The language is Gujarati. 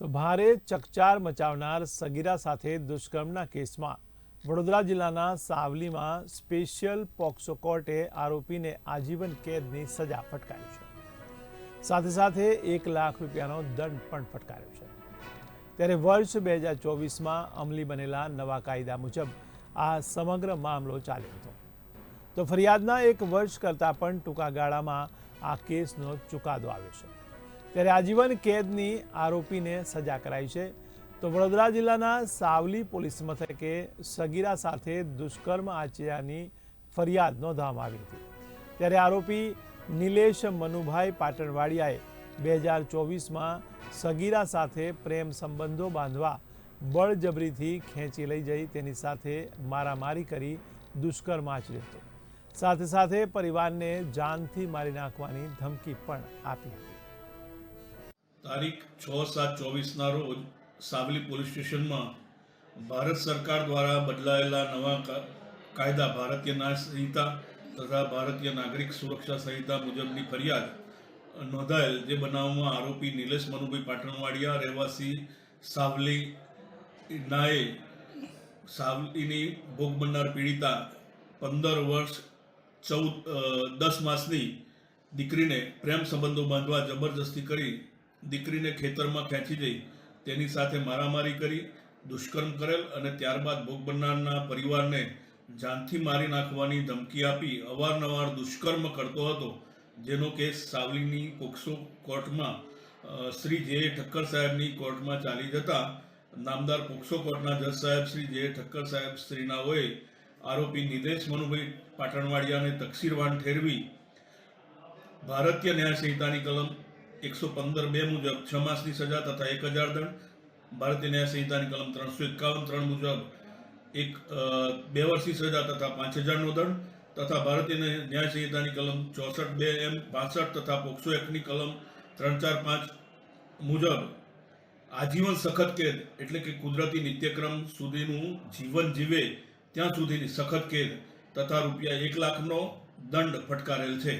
તો ભારે ચકચાર મચાવનાર સગીરા સાથે દુષ્કર્મના કેસમાં વડોદરા જિલ્લાના સાવલીમાં સ્પેશિયલ પોક્સો કોર્ટે આરોપીને આજીવન કેદની સજા ફટકારી છે. સાથે સાથે એક લાખ રૂપિયાનો દંડ પણ ફટકાર્યો છે. ત્યારે વર્ષ બે હજાર ચોવીસમાં અમલી બનેલા નવા કાયદા મુજબ આ સમગ્ર મામલો ચાલ્યો હતો. તો ફરિયાદના એક વર્ષ કરતાં પણ ટૂંકા ગાળામાં આ કેસનો ચુકાદો આવ્યો છે. ત્યારે આજીવન કેદની આરોપીને સજા કરાઈ છે. તો વડોદરા જિલ્લાના સાવલી પોલીસ મથકે સગીરા સાથે દુષ્કર્મ આચર્યાની ફરિયાદ નોંધવામાં આવી હતી. ત્યારે આરોપી નિલેશ મનુભાઈ પાટણવાડિયાએ બે હજાર ચોવીસમાં સગીરા સાથે પ્રેમ સંબંધો બાંધવા બળજબરીથી ખેંચી લઈ જઈ તેની સાથે મારામારી કરી દુષ્કર્મ આચર્યો હતો. સાથે સાથે પરિવારને જાનથી મારી નાખવાની ધમકી પણ આપી હતી. તારીખ છ સાત ચોવીસના રોજ સાવલી પોલીસ સ્ટેશનમાં ભારત સરકાર દ્વારા બદલાયેલા નવા કાયદા ભારતીય ન્યાય સંહિતા તથા ભારતીય નાગરિક સુરક્ષા સંહિતા મુજબની ફરિયાદ નોંધાયેલ જે બનાવમાં આરોપી નિલેશ મનુભાઈ પાટણવાડિયા, રહેવાસી સાવલી નાએ સાવલીની ભોગ બનનાર પીડિતા પંદર વર્ષ ચૌદ દસ માસની દીકરીને પ્રેમ સંબંધો બાંધવા જબરજસ્તી કરી દીકરીને ખેતરમાં ખેંચી જઈ તેની સાથે મારામારી કરી, દુષ્કર્મ કરેલ અને ત્યારબાદ ભોગ બનનારના પરિવારને જાનથી મારી નાખવાની ધમકી આપી અવારનવાર દુષ્કર્મ કરતો હતો, જેનો કેસ સાવલીની પોક્સો કોર્ટમાં શ્રી જે. ઠક્કર સાહેબની કોર્ટમાં ચાલી જતા નામદાર પોક્સો કોર્ટના જજ સાહેબ શ્રી જે. ઠક્કર સાહેબ શ્રીનાઓએ આરોપી નિદેશ મનુભાઈ પાટણવાડિયાને તકસીરવાન ઠેરવી ભારતીય ન્યાય સંહિતાની કલમ એકસો પંદર બે મુજબ છ માસની સજા તથા એક હજાર દંડ. ભારતીય ન્યાય સંહિતાની કલમ ત્રણસો એકાવન ત્રણ મુજબ એક બે વર્ષની સજા તથા પાંચ હજારનો દંડ તથા ભારતીય ન્યાય- સંહિતાની કલમ ચોસઠ બે એમ પાસઠ તથા પોક્સો એક્ટની કલમ ત્રણ ચાર પાંચ મુજબ આજીવન સખત કેદ એટલે કે કુદરતી નિત્યક્રમ સુધીનું જીવન જીવે ત્યાં સુધીની સખત કેદ તથા રૂપિયા એક લાખનો દંડ ફટકારેલ છે.